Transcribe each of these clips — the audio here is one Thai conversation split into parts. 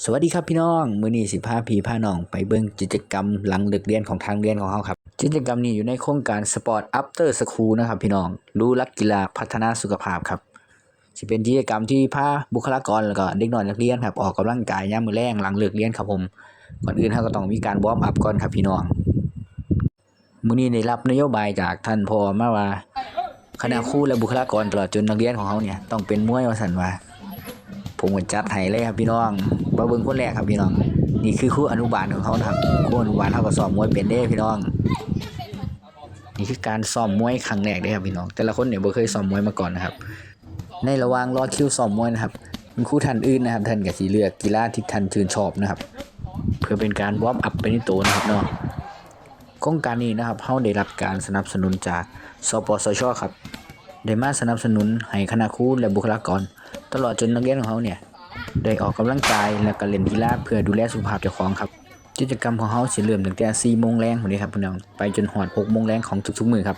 สวัสดีครับพี่น้อง มือนี้สิพาพี่พาน้องไปเบิ่งกิจกรรมหลังเลิกเรียนของทางเรียนของเฮาครับ กิจกรรมนี้อยู่ในโครงการ Sport After School นะครับพี่น้อง รู้รักกีฬาพัฒนาสุขภาพครับสิเป็นกิจกรรมที่พาบุคลากรแล้วก็เด็กน้อยนักเรียนครับออกกำลังกายยามมือแลงหลังเลิกเรียนครับผมก่อนอื่นเฮาก็ต้องมีการวอร์มอัพก่อนครับพี่น้อง มื้อนี้ได้รับนโยบายจากท่านผอมาว่าคณะครูและบุคลากรตลอดจนนักเรียนของเฮาเนี่ยต้องเป็นมวยว่าสันว่า ผมก็จัดให้เลยครับพี่น้องมาเบิ่งคนแรกครับพี่น้อง นี่คือครูอนุบาลของเขาครับครูอนุบาลเขาก็สอนมวยเป็นเด้พี่น้อง นี่คือการซ้อมมวยครั้งแรกเด้ครับพี่น้อง แต่ละคนเนี่ยบ่เคยซ้อมมวยมาก่อนนะครับ ในระหว่างรอคิวซ้อมมวยนะครับคุณครูท่านอื่นนะครับ ท่านก็สิเลือกกีฬาที่ท่านชื่นชอบนะครับ เพื่อเป็นการวอร์มอัพไปในตัวนะครับเนาะโครงการนี้นะครับเฮาได้รับการสนับสนุนจากสปสชครับได้มาสนับสนุนให้คณะครูและบุคลากร ตลอดจนนักเรียนของเขาเนี่ยได้ออกกำลังกายและก็เล่นกีฬาเพื่อดูแลสุขภาพเจ้าของครับ กิจกรรมของเขาสิเริ่มตั้งแต่4โมงแรงพุ่นนี้ครับพี่น้องไปจนหอด6โมงแรงของทุกๆมือครับ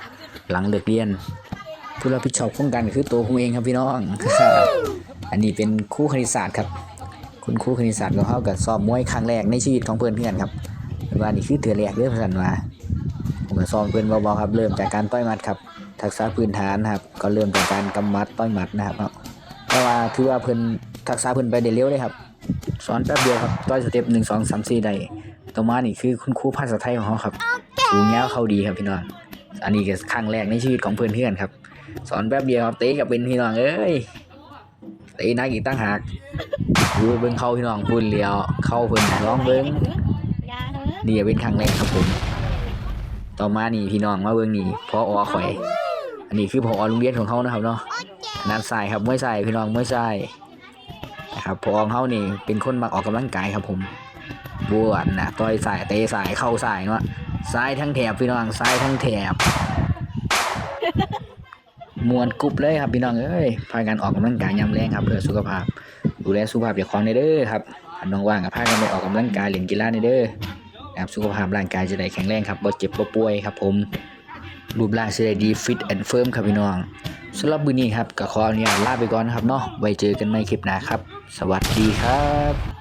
หลังเลิกเรียน ผู้รับผิดชอบโครงการคือตัวผมเองครับพี่น้องอันนี้เป็นครูคณิตศาสตร์ครับ คุณครูคณิตศาสตร์ของเขาก็สอบมวยครั้งแรกในชีวิตของเพื่อนเพื่อนครับว่านี่คือเถื่อแรกเรื่องพันว่าผมก็สอนเพื่อนเบาๆครับ เริ่มจากการต่อยมัดครับ ทักษะพื้นฐานครับ ก็เริ่มจากการกำมัดต่อยมัดนะครับเนาะ แต่ว่าคือว่าเพิ่นทักษะเพิ่นไปได้เร็วเลยครับ สอนแป๊บเดียวครับต่อยสเต็ปหนึ่งสองสามสี่ได้ต่อมานี่คือคุณครูภาษาไทยของเขาครับสูงยาวเข้าดีครับพี่น้องอันนี้ก็ครั้งแรกในชีวิตของเพื่อนเพื่อนครับ สอนแป๊บเดียวครับเตะกับเป็นพี่น้องเอ้ยเตะนักอีกตั้งหากดูเบิ่งเข้าพี่น้องพูดเลียวเข้าเพิ่นร้องเบิ่งอย่าเถอะนี่เป็นครั้งแรกครับผมต่อมานี่พี่น้องมาเบิ่งนี่พออข่อย อันนี้คือพอโรงเรียนของเขานะครับเนาะ นัดสายครับมวยสายพี่น้องมวยสายนะครับพอองเขานี่เป็นคนมักออกกำลังกายครับผมบวชนะต่อยสายเตะสายเข้าสายเนาะซ้ายทั้งแถบพี่น้องซ้ายทั้งแถบมวนกรุบเลยครับพี่น้องเอ้ยพากันออกกำลังกายยามแรงครับเพื่อสุขภาพ ดูแลสุขภาพเจ้าของในเด้อครับถ้าน้องว่างก็พากันไปออกกำลังกายเล่นกีฬาในเด้อนะครับสุขภาพร่างกายจะได้แข็งแรงครับบ่เจ็บบ่ป่วยครับผมรูปร่างจะได้ดีฟิตแอนด์เฟิร์มครับพี่น้อง สำหรับมื้อนี้ครับก็ขออนุญาตลาไปก่อนนะครับเนาะไว้เจอกันในคลิปหน้าครับ สวัสดีครับ